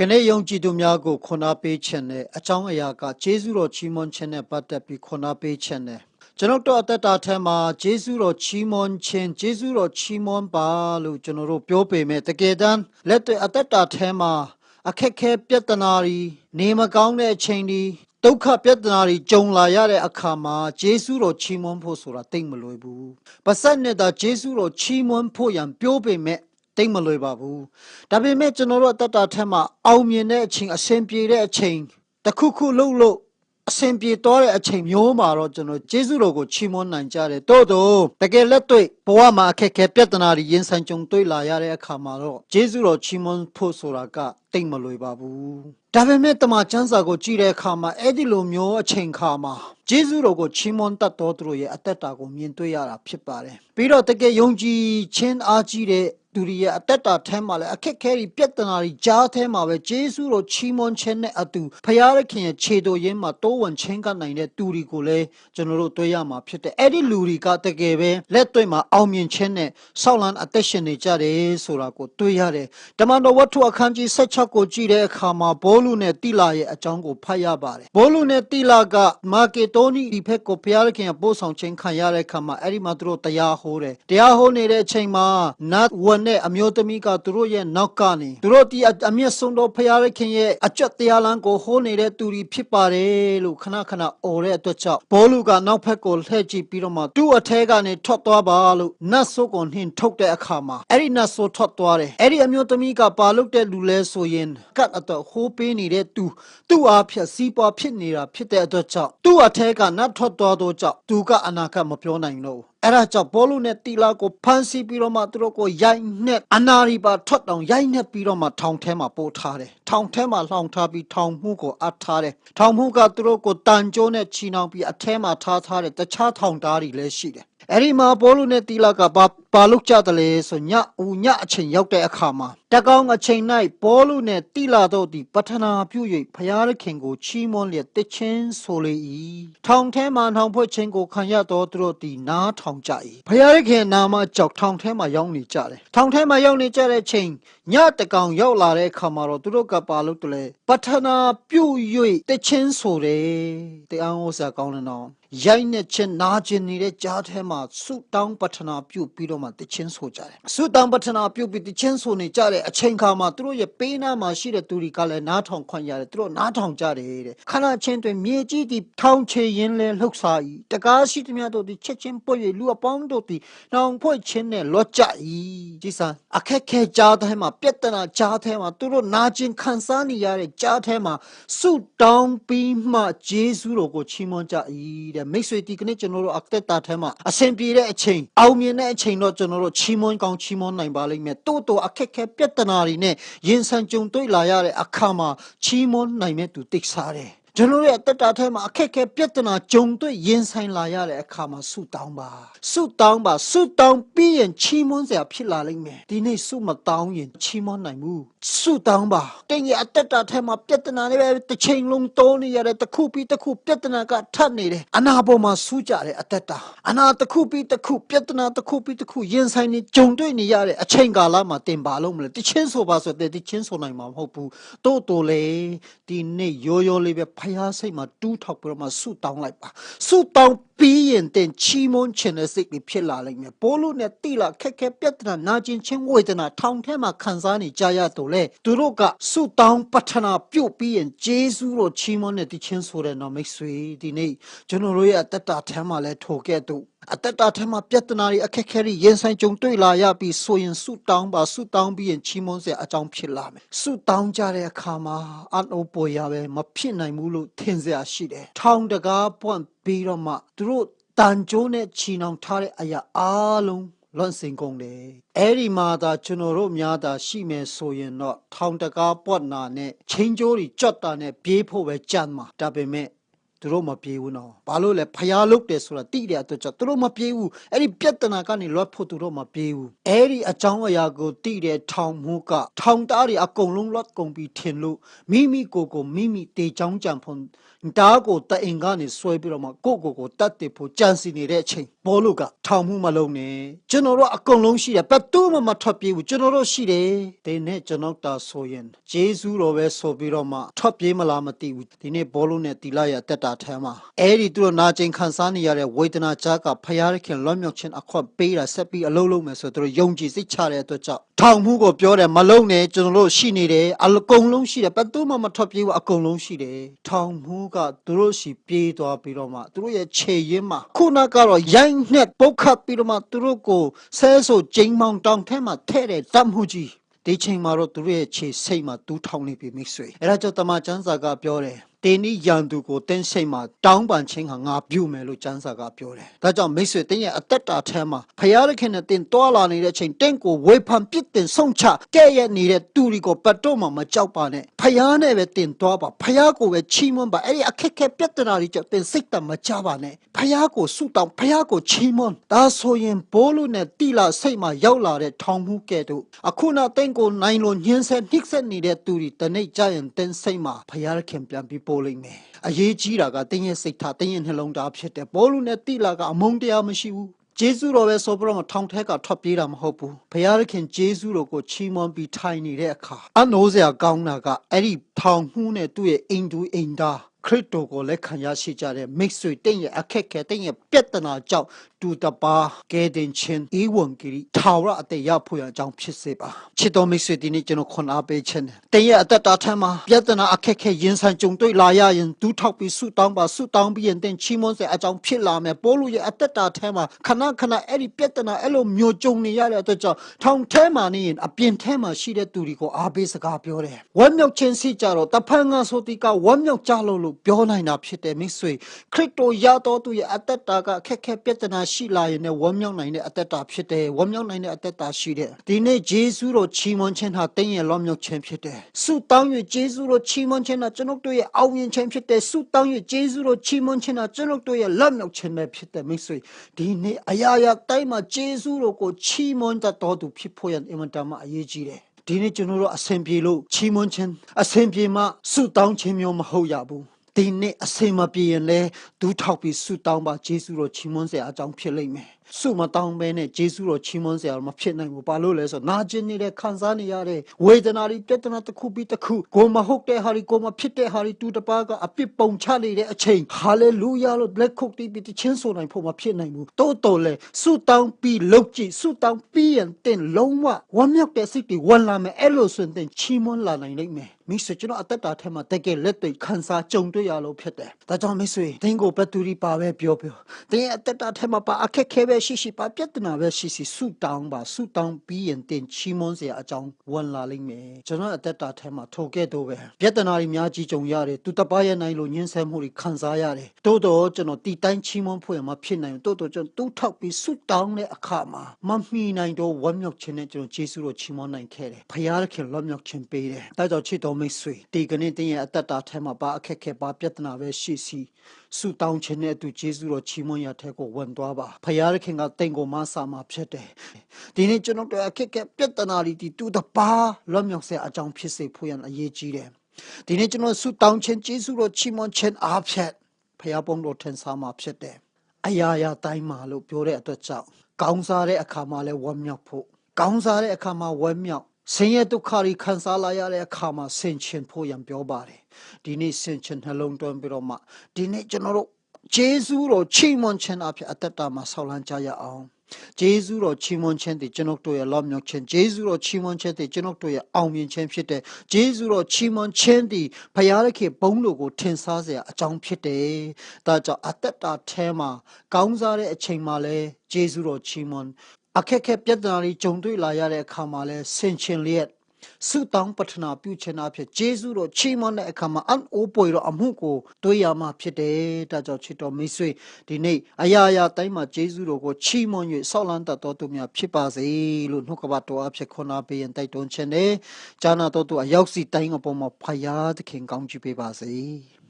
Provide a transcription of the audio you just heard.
ကနေ့ယုံကြည်သူများကိုခွန်အားပေးခြင်းနဲ့အကြောင်းအရာကဂျေဇုတော်ချီးမွမ်းခြင်းနဲ့ပတ်သက်ပြီးခွန်အားပေးခြင်းနဲ့ကျွန်တော်တို့အသက်တာထဲမှာဂျေဇုတော်ချီးမွမ်းခြင်းဂျေဇုတော်ချီးမွမ်းပါလို့ကျွန်တော်တို့ပြောပေမဲ့တကယ်တမ်းလက်တွေ့အသက်တာထဲမှာအခက်ခဲပြဿနာတွေနေမကောင်းတဲ့အချိန်တွေဒုက္ခပြဿနာတွေကြုံလာရတဲ့အခါမှာဂျေဇုတော်ချီးမွမ်းဖို့ဆိုတာတိတ်မလွယ်ဘူး။ပါစက်နဲ့သာဂျေဇုတော်ချီးမွမ်းဖို့ရန်ပြောပေမဲ့ တိတ်မလွယ်ပါဘူးဒါပေမဲ့ကျွန်တော်တို့အသက်တာထက်မှာအောင်မြင်တဲ့အချိန်အဆင်ပြေတဲ့အချိန်တစ်ခုခုလှုပ်လို့အဆင်ပြေသွားတဲ့အချိန်မျိုးမှာတော့ကျွန်တော်ကျေးဇူးတော်ကိုချီးမွမ်းနိုင်ကြတယ်တို့တော့တကယ်လက်တွေ့ဘဝမှာအခက်အခဲပြဿနာတွေရင်ဆိုင်ကြုံတွေ့လာရတဲ့အခါမှာတော့ကျေးဇူးတော်ချီးမွမ်းဖို့ဆိုတာကတိတ်မလွယ်ပါဘူးဒါပေမဲ့တမန်ကျမ်းစာကိုကြည့်တဲ့အခါမှာအဲ့ဒီလိုမျိုးအချိန်ခါမှာဂျေဇုတော်ကိုချီးမွမ်းတတ်တော်သူတို့ရဲ့အသက်တာကိုမြင်တွေ့ရတာဖြစ်ပါတယ်ပြီးတော့တကယ်ယုံကြည်ခြင်းအားကြီးတဲ့သူတွေရဲ့အသက်တာထဲမှာလည်းအခက်ခဲတွေပြဿနာတွေကြားထဲမှာပဲဂျေဇုတော်ချီးမွမ်းခြင်းနဲ့အတူဖခင်ရခင်ရဲ့ခြေတော်ရင်းမှာတိုးဝင်ချင်းကနိုင်တဲ့သူတွေကိုလည်းကျွန်တော်တို့တွေ့ရမှာဖြစ်တယ်အဲ့ဒီလူတွေကတကယ်ပဲလက်တွေ့မှာအောင်မြင်ခြင်းနဲ့ဆောက်လန်းအသက်ရှင်နေကြတယ်ဆိုတာကိုတွေ့ရတယ်ဓမ္မတော်ဝတ္ထုအခန်းကြီး16ကိုကြည့်တဲ့အခါမှာဘောလူနဲ့တိလာရဲ့အကြောင်းကိုဖတ်ရပါတယ်ဘောလူနဲ့တိလာကမာကေတိုနီဒီဖက်ကိုဖခင်ရခင်ရဲ့ပို့ဆောင်ခြင်းခံရတဲ့အခါမှာအဲ့ဒီမှာသူတို့တရားဟိုးတယ်တရားဟိုးနေတဲ့အချိန်မှာနတ်ဝန်နဲ့အမျိုးသမီးကသူတို့ရဲ့နောက်ကနေသူတို့ဒီအမျက်ဆုံးသောဖရာခင်ရဲ့အကြွတရားလမ်းကိုဟိုးနေတဲ့သူတွေဖြစ်ပါတယ်လို့ခဏခဏអော်တဲ့အတွက်ကြောင့်ဘောလူကနောက်ဖက်ကိုလှည့်ကြည့်ပြီးတော့မှသူ့အထဲကနေထွက်သွားပါလို့နတ်ဆိုးကိုနှင်ထုတ်တဲ့အခါမှာအဲ့ဒီနတ်ဆိုးထွက်သွားတယ်အဲ့ဒီအမျိုးသမီးကပါလုတ်တဲ့လူလဲဆိုရင်ကတ်အတော့ဟိုးပေးနေတဲ့သူသူ့အားဖြင့်စီးပွားဖြစ်နေတာဖြစ်တဲ့အတွက်ကြောင့်သူ့အထဲကနတ်ထွက်သွားတော့ကြောင့်သူကအနာကမပြောနိုင်တော့ဘူးအဲ့ဒါကြောင့်ဘောလုနဲ့တီလာကိုဖမ်းဆီးပြီးတော့မှသူတို့ကိုရိုက်နှက်အနာရီပါထွက်တောင်ရိုက်နှက်ပြီးတော့မှထောင်ထဲမှာပို့ထားတယ်ထောင်ထဲမှာလှောင်ထားပြီးထောင်မှုကိုအပ်ထားတယ်ထောင်မှုကသူတို့ကိုတန်ကြိုးနဲ့ချီနှောင်ပြီးအထဲမှာထားထားတယ်တခြားထောင်သားတွေလည်းရှိတယ် အဲ့ဒီမှာဘောလုနဲ့တီလာကဘာဘာလုပ်ကြတယ်လဲဆိုညဦးညအချိန်ရောက်တဲ့အခါမှာတကောင်းအချိန်၌ဘောလုနှင့်တိလာတို့သည်ပထနာပြု၍ဖျားရခင်ကိုချီးမွမ်းလျက်တချင်းဆိုလေ၏ထောင်ထဲမှထောင်ဖွဲ့ခြင်းကိုခံရသောသူတို့သည်နားထောင်ကြ၏ဖျားရခင်နာမကြောက်ထောင်ထဲမှရောက်နေကြတယ်ထောင်ထဲမှရောက်နေကြတဲ့ချိန်ညတကောင်ရောက်လာတဲ့အခါမှာတော့သူတို့ကပါလို့တလဲပထနာပြု၍တချင်းဆိုတယ်တရားဟောစာကောင်းတယ်နော် ရိုက်နဲ့ချင်းနာကျင်နေတဲ့ကြားထဲမှာဆုတောင်းပထနာပြုပြီးတော့မှတချင်းဆိုကြတယ်ဆုတောင်းပထနာပြုပြီးတချင်းဆိုနေကြတဲ့အချိန်ခါမှာသူတို့ရဲ့ပေးနာမှာရှိတဲ့သူတွေကလည်းနားထောင်ခွင့်ရတယ်သူတို့နားထောင်ကြတယ်တဲ့ခဏချင်းတွင်မြေကြီးသည်ထောင်ချေရင်လဲလှုပ်ရှား၏တကားရှိသမျှတို့သည်ချက်ချင်းပွက်၍လူအပေါင်းတို့သည်နှောင်ဖွဲ့ခြင်းနဲ့လော့ကြ၏ကြည်စံအခက်ခဲကြားထဲမှာပြဿနာကြားထဲမှာသူတို့နာကျင်ခံစားနေရတဲ့ကြားထဲမှာဆုတောင်းပြီးမှဂျေဇုတော်ကိုချီးမွမ်းကြ၏တဲ့မိတ်ဆွေဒီကနေ့ကျွန်တော်တို့အသက်တာထဲမှာအဆင်ပြေတဲ့အချိန်အောင်မြင်တဲ့အချိန်တော့ကျွန်တော်တို့ချီးမွမ်းကောင်းချီးမွမ်းနိုင်ပါလိမ့်မယ်တိုးတိုးအခက်ခဲပြဿနာတွေနဲ့ရင်ဆိုင်ကြုံတွေ့လာရတဲ့အခါမှာချီးမွမ်းနိုင်မဲ့သူတိတ်စားတယ်ကျွန်တော်ရဲ့အသက်တာထဲမှာအခက်အခဲပြဿနာကြုံတွေ့ရင်ဆိုင်လာရတဲ့အခါမှာဆုတောင်းပါဆုတောင်းပါဆုတောင်းပြီးရင်ချီးမွမ်းစရာဖြစ်လာလိမ့်မယ်ဒီနေ့ဆုမတောင်းရင်ချီးမွမ်းနိုင်ဘူး ဆုတောင်းပါတင်းရဲ့အသက်တာထဲမှာပြဿနာတွေပဲတစ်ချိန်လုံးတိုးနေရတဲ့တစ်ခုပြီးတစ်ခုပြဿနာကထပ်နေတယ်အနာပေါ်မှာဆူးကြတဲ့အသက်တာအနာတစ်ခုပြီးတစ်ခုပြဿနာတစ်ခုပြီးတစ်ခုရင်ဆိုင်နေကြုံတွေ့နေရတဲ့အချိန်ကာလမှာတင်ပါလို့မလဲတချင်းဆိုပါဆိုတဲ့တချင်းဆိုနိုင်မှာမဟုတ်ဘူးတိုးတိုးလေဒီနေ့ရိုးရိုးလေးပဲဖျားစိတ်မှာတူးထောက်ပြီးတော့မှဆုတောင်းလိုက်ပါဆုတောင်းပြီးရင်တင်ချီးမွမ်းခြင်းတဲ့စိတ်တွေဖြစ်လာလိမ့်မယ်ပိုးလို့နဲ့တိလာခက်ခဲပြဿနာနာကျင်ခြင်းဝေဒနာထောင်ထဲမှာခံစားနေကြရတော့လေသူတို့ကဆုတောင်းပတ္ထနာပြုတ်ပြီးရင်ဂျေဇုတော်ချီးမွမ်းတဲ့တခြင်းဆိုတဲ့နော်မိတ်ဆွေဒီနေ့ကျွန်တော်တို့ရဲ့အတ္တထဲမှာလဲထိုကဲ့သို့အတ္တထဲမှာပြဿနာတွေအခက်ခဲတွေရင်ဆိုင်ကြုံတွေ့လာရပြီးဆိုရင်ဆုတောင်းပါဆုတောင်းပြီးရင်ချီးမွမ်းစရာအကြောင်းဖြစ်လာမယ်ဆုတောင်းကြတဲ့အခါမှာအနှိုးပေါ်ရပဲမဖြစ်နိုင်ဘူးလို့ထင်စရာရှိတယ်ထောင်တကားပွန့်ပြီးတော့မှသူတို့တန်ကြိုးနဲ့ချီနှောင်ထားတဲ့အရာအားလုံး လွန်စင်ကုန်တယ်အဲ့ဒီမှာသာကျွန်တော်တို့များသာရှိမယ်ဆိုရင်တော့ထောင်တကားပွက်နာနဲ့ချင်းကြိုးတွေကြွတ်တာနဲ့ပြေးဖို့ပဲကြမ်းမှာဒါပေမဲ့ သူတို့မပြေဘူးနော်ဘာလို့လဲဖျားလုတ်တယ်ဆိုတာတိတဲ့အတွက်ကြောင့်သူတို့မပြေဘူးအဲ့ဒီပြဿနာကနေလွတ်ဖို့သူတို့မပြေဘူးအဲ့ဒီအကြောင်းအရာကိုတိတဲ့ထောင်မှုကထောင်သားတွေအကုန်လုံးလွတ်ကုန်ပြီးထင်လို့မိမိကိုယ်ကိုမိမိတေချောင်းကြံဖွန်တားကိုတအင်ကနေဆွဲပြီးတော့မှကိုယ့်ကိုယ်ကိုတတ်တယ်ဖို့ကြံစီနေတဲ့အချိန်ဘောလုကထောင်မှုမလုံးနဲ့ကျွန်တော်တို့အကုန်လုံးရှိတယ်ဘယ်သူမှမထွက်ပြေးဘူးကျွန်တော်တို့ရှိတယ်ဒီနေ့ကျွန်တော်တာဆိုရင်ဂျေဇူးတော်ပဲဆိုပြီးတော့မှထွက်ပြေးမလားမသိဘူးဒီနေ့ဘောလုနဲ့တီလာရတက်တာထဲမှာအဲ့ဒီသူတို့နာကျင်ခံစားနေရတဲ့ဝေဒနာကြားကဖယားခင်လွတ်မြောက်ခြင်းအခွင့်ပေးတာဆက်ပြီးအလုံးလုံးမယ်ဆိုသူတို့ယုံကြည်စိတ်ချတဲ့အတွက်ကြောင့်ထောင်မှုကိုပြောတယ်မလုံးနဲ့ကျွန်တော်တို့ရှိနေတယ်အကုန်လုံးရှိတယ်ဘယ်သူမှမထွက်ပြေးဘူးအကုန်လုံးရှိတယ်ထောင်မှုကသူတို့ရှိပြေးသွားပြီးတော့မှသူတို့ရဲ့ခြေရင်းမှာခုနကတော့ရိုင်းနဲ့ပုတ်ခတ်ပြီးတော့မှသူတို့ကိုဆဲဆိုကျိန်မောင်တောင်ထဲမှာထဲ့တဲ့တတ်မှုကြီးဒီချိန်မှာတော့သူတို့ရဲ့ခြေစိတ်မှာတူးထောင်နေပြီမိတ်ဆွေအဲဒါကြောင့်တမန်ကျမ်းစာကပြောတယ် တင်းဤရန်သူကိုတင်းစိတ်မှာတောင်းပန်ခြင်းဟာငါပြုမယ်လို့ကျမ်းစာကပြောတယ်။ဒါကြောင့်မိတ်ဆွေတင်းရဲ့အသက်တာထဲမှာဖယားရခင်နဲ့တင်းတွာလာနေတဲ့အချိန်တင်းကိုဝေဖန်ပစ်တင်ဆုံးချကဲ့ရဲ့နေတဲ့သူတွေကိုပတ်တော့မှမကြောက်ပါနဲ့။ဖယားနဲ့ပဲတင်းတွာပါဖယားကိုပဲချီးမွမ်းပါအဲ့ဒီအခက်အခဲပြဿနာတွေကြောင့်တင်းစိတ်တမကြပါနဲ့။ဖယားကိုဆုတောင်းဖယားကိုချီးမွမ်းဒါဆိုရင်ဘိုးလို့နဲ့တိလာစိတ်မှာရောက်လာတဲ့ထောင်မှုကဲ့သို့အခုနောက်တင်းကိုနိုင်လို့ညှင်းဆဲနှိမ့်ဆက်နေတဲ့သူတွေတနေ့ကြရင်တင်းစိတ်မှာဖယားရခင်ပြန်ပြီးပို့လိမ့်မယ်။အရေးကြီးတာကတင်းရဲ့စိတ်ထားတင်းရဲ့နှလုံးသားဖြစ်တယ်ဘောလူနဲ့တိလာကအမုန်းတရားမရှိဘူးဂျေဇုတော်ပဲဆိုပြီးတော့ထောင်ထဲကထွက်ပြေးတာမဟုတ်ဘူးဘုရားသခင်ဂျေဇုတော်ကိုချီးမွမ်းပြီးထိုင်နေတဲ့အခါအနိုးစရာကောင်းတာကအဲ့ဒီထောင်မှုနဲ့သူ့ရဲ့အိမ်တူအိမ်သား ခရစ်တော်ကိုလက်ခံရရှိကြတဲ့မိတ်ဆွေတင့်ရဲ့အခက်ခဲတင့်ရဲ့ပြဿနာကြောင့်တူတပါကဲတင်ချင်းဧဝံဂေလိထာဝရအတေရဖို့ရအကြောင်းဖြစ်စေပါချစ်တော်မိတ်ဆွေဒီနေ့ကျွန်တော်ခွန်အားပေးခြင်းတယ်တင့်ရဲ့အသက်တာထမ်းမှာပြဿနာအခက်ခဲရင်ဆိုင်ကြုံတွေ့လာရရင်ဒူးထောက်ပြီးဆုတောင်းပါဆုတောင်းပြီးရင်တင်ချီးမွမ်းစေအကြောင်းဖြစ်လာမယ်ပိုးလူရဲ့အသက်တာထမ်းမှာခဏခဏအဲ့ဒီပြဿနာအဲ့လိုမျိုးကြုံနေရတဲ့အတွက်ကြောင့်ထောင်ထဲမှာနေရင်အပြင်ထဲမှာရှိတဲ့သူတွေကိုအားပေးစကားပြောတယ်ဝမ်းမြောက်ခြင်းစီကြတော့တဖန်ငါဆိုတီကဝမ်းမြောက်ကြလို့လို့ပြောနိုင်တာဖြစ်တယ်မိတ်ဆွေခရစ်တော်ရတော်သူရဲ့အသက်တာကခက်ခဲပြဿနာရှိလာရင်လည်းဝမ်းမြောက်နိုင်တဲ့အသက်တာဖြစ်တယ်ဝမ်းမြောက်နိုင်တဲ့အသက်တာရှိတယ်ဒီနေ့ဂျေစုတော်ချီးမွမ်းခြင်းဟာတင်းရဲ့လွန်မြောက်ခြင်းဖြစ်တယ်ဆုတောင်း၍ဂျေစုတော်ချီးမွမ်းခြင်းဟာကျွန်ုပ်တို့ရဲ့အောင်မြင်ခြင်းဖြစ်တယ်ဆုတောင်း၍ဂျေစုတော်ချီးမွမ်းခြင်းဟာကျွန်ုပ်တို့ရဲ့လွန်မြောက်ခြင်းပဲဖြစ်တယ်မိတ်ဆွေဒီနေ့အရာရာတိုင်းမှာဂျေစုတော်ကိုချီးမွမ်းတတ်တော်သူဖြစ်ဖို့ရန်အင်မတန်မှအရေးကြီးတယ်ဒီနေ့ကျွန်တော်တို့အဆင်ပြေလို့ချီးမွမ်းခြင်းအဆင်ပြေမှဆုတောင်းခြင်းမျိုးမဟုတ်ရဘူး ဒီနေ့အစင်မပြေရင်လဲဒူးထောက်ပြီးဆုတောင်းပါဂျေစုတော်ချီးမွမ်းစရာအကြောင်းဖြစ်လိမ့်မယ်ဆုမတောင်းဘဲနဲ့ဂျေစုတော်ချီးမွမ်းစရာမဖြစ်နိုင်ဘူးဘာလို့လဲဆိုတော့နာကျင်နေတဲ့ခံစားနေရတဲ့ဝေဒနာတွေပြဿနာတစ်ခုပြီးတစ်ခုကိုမဟုတ်တဲ့ဟာတွေကိုမဖြစ်တဲ့ဟာတွေတူတပါးကအပြစ်ပုံချနေတဲ့အချိန်ဟာလေလုယာလို့လက်ခုပ်တီးပြီးတခြင်းဆိုနိုင်ဖို့မဖြစ်နိုင်ဘူးတိုးတော်လဲဆုတောင်းပြီးလုပ်ကြည့်ဆုတောင်းပြီးရင်တင်လုံးဝဝမ်းမြောက်တဲ့စိတ်တွေဝင်လာမယ်အဲ့လိုဆိုရင်ချီးမွမ်းလာနိုင်လိမ့်မယ်မိတ်ဆွေကျွန်တော်အသက်တာထဲမှာတကယ်လက်တွေ့ခံစားကြုံတွေ့ရလို့ဖြစ်တယ်။ဒါကြောင့်မိတ်ဆွေတင်းကိုဘတ်တူရီပါပဲပြောပြောတင်းရဲ့အသက်တာထဲမှာပါအခက်ခဲပဲရှိရှိပါပြဿနာပဲရှိရှိဆူတောင်းပါဆူတောင်းပြီးရင်တင်းချီးမွမ်းစရာအကြောင်းဝင်လာလိမ့်မယ်။ကျွန်တော်အသက်တာထဲမှာထိုကဲ့သို့ပဲပြဿနာတွေများကြီးကြုံရတယ်သူတပားရဲ့နိုင်လို့ညှင်းဆဲမှုတွေခံစားရတယ်။တိုးတော့ကျွန်တော်တီတိုင်းချီးမွမ်းဖို့ရမှာဖြစ်နိုင်တိုးတော့ကျွန်တော်တူးထောက်ပြီးဆူတောင်းတဲ့အခါမှာမမှီနိုင်တော့ဝမ်းမြောက်ခြင်းနဲ့ကျွန်တော်ယေရှုတော်ချီးမွမ်းနိုင်ခဲ့တယ်။ဖခင်လွတ်မြောက်ခြင်းပေးတယ်။ဒါကြောင့်ချစ်တော်မိတ်ဆွေဒီကနေ့တင်းရဲ့အသက်တာထဲမှာပါအခက်ခဲပါပြဿနာပဲရှိစီ ဆုတောင်းခြင်းနဲ့အတူယေရှုတော်ချီးမွမ်းရတဲ့ကိုဝင်သွားပါဖခင်ကတိမ်ကိုမဆာမှာဖြစ်တယ်ဒီနေ့ကျွန်တော်တို့အခက်ခဲပြဿနာတွေဒီတူတပါလွတ်မြောက်စေအကြောင်းဖြစ်စေဖို့ရန်အရေးကြီးတယ်ဒီနေ့ကျွန်တော်ဆုတောင်းခြင်းယေရှုတော်ချီးမွမ်းခြင်းအားဖြင့်ဖခင်ပုံတော်ထင်ရှားမှာဖြစ်တယ်အရာရာတိုင်းမှာလို့ပြောတဲ့အတွက်ကြောင့်ကောင်းစားတဲ့အခါမှာလည်းဝမ်းမြောက်ဖို့ကောင်းစားတဲ့အခါမှာဝမ်းမြောက် ဆင်းရဲဒုက္ခတွေခံစားလာရတဲ့အခါမှာဆင်ခြင်ဖို့ရန်ပြောပါတယ်ဒီနေ့ဆင်ခြင်နှလုံးသွင်းပြီးတော့မှဒီနေ့ကျွန်တော်တို့ဂျေဇုတော်ချီးမွမ်းခြင်းအဖြစ်အသက်တာမှာဆောက်လန်းကြရအောင်ဂျေဇုတော်ချီးမွမ်းခြင်းတည်ကျွန်ုပ်တို့ရဲ့လောမြောက်ခြင်းဂျေဇုတော်ချီးမွမ်းခြင်းတည်ကျွန်ုပ်တို့ရဲ့အောင်မြင်ခြင်းဖြစ်တဲ့ဂျေဇုတော်ချီးမွမ်းခြင်းတည်ဖခင်ရဲ့ခေဘုန်းတော်ကိုထင်ရှားစေအကြောင်းဖြစ်တယ်။ဒါကြောင့်အသက်တာထဲမှာကောင်းစားတဲ့အချိန်မှာလဲဂျေဇုတော်ချီးမွမ်း အခက်ခဲပြဿနာတွေကြုံတွေ့လာရတဲ့အခါမှာလဲဆင်ခြင်လျက်ဆုတောင်းပတနာပြုခြင်းအဖြစ်ဂျေဇုတော်ချီးမွမ်းတဲ့အခါမှာအံ့ဩပွေတော်အမှုကိုတွေးရမှာဖြစ်တယ်။ဒါကြောင့်ချစ်တော်မိတ်ဆွေဒီနေ့အရာရာတိုင်းမှာဂျေဇုတော်ကိုချီးမွမ်း၍ဆောက်လန်းတတ်တော်သူများဖြစ်ပါစေလို့နှုတ်ကပတ်တော်အဖြစ်ခွန်အားပေးရင်တိုက်တွန်းခြင်းနဲ့ဂျာနာတော်သူအရောက်စီတိုင်းအပေါ်မှာဖယားသခင်ကောင်းချီးပေးပါစေ။